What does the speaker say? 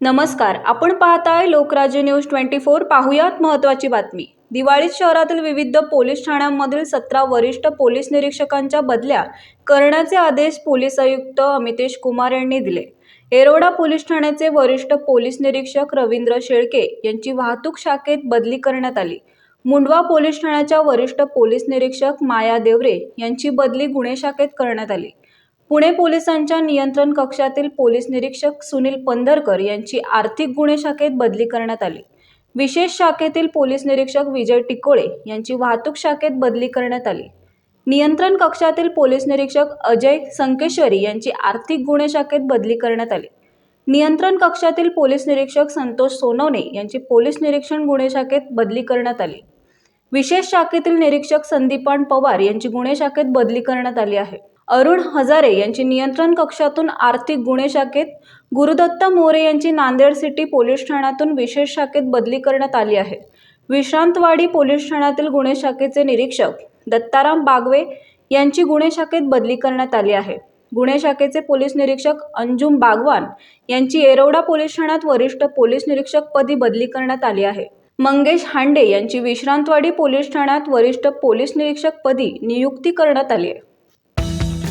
नमस्कार आपण पाहताय लोकराज्य न्यूज ट्वेंटी फोर. पाहुयात महत्त्वाची बातमी. दिवाळीत शहरातील विविध पोलीस ठाण्यांमधील सतरा वरिष्ठ पोलीस निरीक्षकांच्या बदल्या करण्याचे आदेश पोलीस आयुक्त अमितेश कुमार यांनी दिले. एरोडा पोलीस ठाण्याचे वरिष्ठ पोलीस निरीक्षक रवींद्र शेळके यांची वाहतूक शाखेत बदली करण्यात आली. मुंडवा पोलीस ठाण्याच्या वरिष्ठ पोलीस निरीक्षक माया देवरे यांची बदली गुन्हे शाखेत करण्यात आली. पुणे पोलिसांच्या नियंत्रण कक्षातील पोलीस निरीक्षक सुनील पंधरकर यांची आर्थिक गुन्हे शाखेत बदली करण्यात आली. विशेष शाखेतील पोलीस निरीक्षक विजय टिकोळे यांची वाहतूक शाखेत बदली करण्यात आली. नियंत्रण कक्षातील पोलीस निरीक्षक अजय संकेश्वरी यांची आर्थिक गुन्हे शाखेत बदली करण्यात आली. नियंत्रण कक्षातील पोलीस निरीक्षक संतोष सोनवणे यांची पोलीस निरीक्षण गुन्हे शाखेत बदली करण्यात आली. विशेष शाखेतील निरीक्षक संदीपान पवार यांची गुन्हे शाखेत बदली करण्यात आली आहे. अरुण हजारे यांची नियंत्रण कक्षातून आर्थिक गुन्हे शाखेत गुरुदत्त मोरे यांची नांदेड सिटी पोलीस ठाण्यातून विशेष शाखेत बदली करण्यात आली आहे. विश्रांतवाडी पोलीस ठाण्यातील गुन्हे शाखेचे निरीक्षक दत्ताराम बागवे यांची गुन्हे शाखेत बदली करण्यात आली आहे. गुन्हे शाखेचे पोलीस निरीक्षक अंजुम बागवान यांची येरवडा पोलीस ठाण्यात वरिष्ठ पोलीस निरीक्षक पदी बदली करण्यात आली आहे. मंगेश हांडे यांची विश्रांतवाडी पोलीस ठाण्यात वरिष्ठ पोलीस निरीक्षक पदी नियुक्ती करण्यात आली आहे.